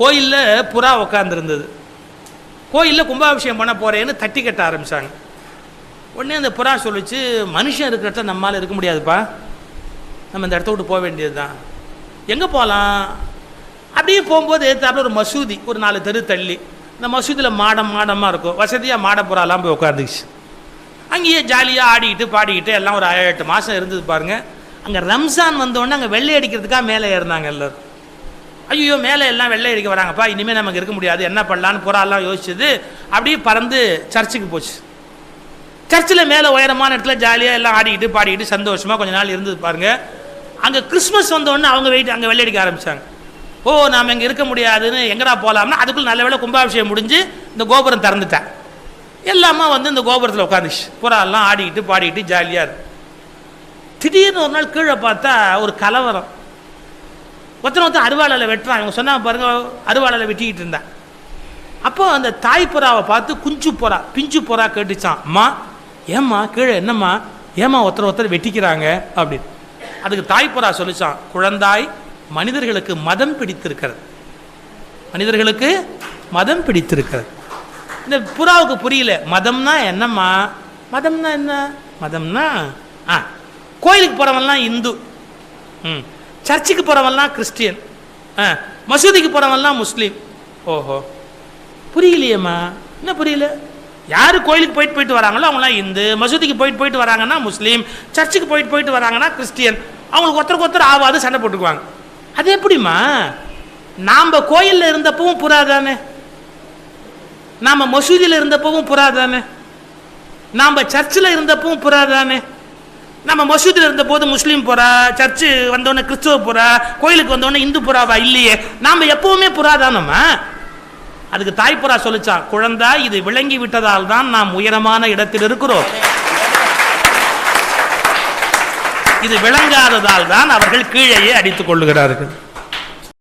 கோயிலில் புறா உட்காந்துருந்தது கோயிலில் கும்பாபிஷேகம் பண்ண போகிறேன்னு தட்டி கட்ட ஆரம்பித்தாங்க உடனே அந்த புறா சொல்லிச்சு மனுஷன் இருக்கிற இடத்துல நம்மளால் இருக்க முடியாதுப்பா. நம்ம இந்த இடத்த விட்டு போக வேண்டியது தான் எங்கே போகலாம் அப்படியே போகும்போது எதிர்த்தாப்புல ஒரு மசூதி ஒரு நாலு தெரு தள்ளி. இந்த மசூதியில் மாடம் மாடமாக இருக்கும். வசதியாக மாடப்புறாலாம் போய் உட்காந்துக்குச்சு அங்கேயே ஜாலியாக ஆடிக்கிட்டு பாடிக்கிட்டு எல்லாம் ஒரு ஏழு எட்டு மாதம் இருந்தது பாருங்கள் அங்கே ரம்ஜான் வந்தோடனே அங்கே வெள்ளை அடிக்கிறதுக்காக மேலே ஏறினாங்க எல்லோரும். ஐயோ மேலே எல்லாம் வெள்ளை அடிக்க வராங்கப்பா இனிமேல் நமக்கு இருக்க முடியாது. என்ன பண்ணலான்னு புறாலாம் யோசிச்சது. அப்படியே பறந்து சர்ச்சுக்கு போச்சு. சர்ச்சில் மேலே உயரமான இடத்துல ஜாலியாக எல்லாம் ஆடிக்கிட்டு பாடிக்கிட்டு சந்தோஷமாக கொஞ்ச நாள் இருந்தது பாருங்க. அங்கே கிறிஸ்மஸ் வந்தோடனே அவங்க வெயிட் அங்கே வெள்ளை அடிக்க ஆரம்பிச்சாங்க. ஓ நாம் இங்கே இருக்க முடியாதுன்னு எங்கடா போகலாம்னா அதுக்குள்ள நல்ல வேலை கும்பாபிஷேகம் முடிஞ்சு இந்த கோபுரம் திறந்துட்டேன். எல்லாமே வந்து இந்த கோபுரத்தில் உட்காந்துச்சு. புறாலாம் ஆடிக்கிட்டு பாடிக்கிட்டு ஜாலியாக இருக்கு. திடீர்னு ஒரு நாள் கீழே பார்த்தா ஒரு கலவரம். ஒருத்தன் ஒருத்தன் அருவாளையில் வெட்டுறான். இவங்க சொன்னாங்க பாருங்க அருவாளையில் வெட்டிக்கிட்டு இருந்தேன். அப்போ அந்த தாய் புறாவை பார்த்து குஞ்சு புறா பிஞ்சு புறா கேட்டுச்சான் அம்மா ஏம்மா கீழே என்னம்மா? ஏம்மா ஒருத்தர் ஒருத்தர் வெட்டிக்கிறாங்க? அப்படின்னு. அதுக்கு தாய் புறா சொல்லிச்சான் குழந்தாய் மனிதர்களுக்கு மதம் பிடித்திருக்கிறது. மனிதர்களுக்கு மதம் பிடித்திருக்கிறது. இந்த புறாவுக்கு புரியல மதம்னா என்னம்மா? மதம்னா என்ன? மதம்னா ஆ கோயிலுக்கு போகிறவன்லாம் இந்து. ம். சர்ச்சுக்கு போகிறவன்லாம் கிறிஸ்டியன். ஆ மசூதிக்கு போகிறவன்லாம் முஸ்லீம். ஓஹோ. புரியலையேம்மா? என்ன புரியல? யார் கோயிலுக்கு போயிட்டு போயிட்டு வராங்களோ அவங்களாம் இந்து. மசூதிக்கு போயிட்டு போயிட்டு வராங்கன்னா முஸ்லீம். சர்ச்சுக்கு போயிட்டு போயிட்டு வராங்கன்னா கிறிஸ்டியன். அவங்களுக்கு ஒருத்தருக்கு ஒருத்தர் ஆவாது சண்டை போட்டுக்குவாங்க. அது எப்படிம்மா? நாம் கோயிலில் இருந்தப்பவும் புறா தானே நாம் மசூதியில் இருந்தப்பவும் புறா தானே நாம் சர்ச்சில் இருந்தப்பவும் புறா தானே நம்ம மசூதியில் இருந்த போது முஸ்லீம் புறா சர்ச்சு வந்தோடனே கிறிஸ்துவ புறா கோயிலுக்கு வந்தோடனே இந்து புறாவா இல்லையே நாம் எப்பவுமே புறா தானம்மா அதுக்கு தாய்ப்புறா சொல்லிச்சான் குழந்தா இது விளங்கி விட்டதால் தான் நாம் உயரமான இடத்தில் இருக்கிறோம். இது விளங்காததால் தான் அவர்கள் கீழேயே அடித்துக் கொள்ளுகிறார்கள்.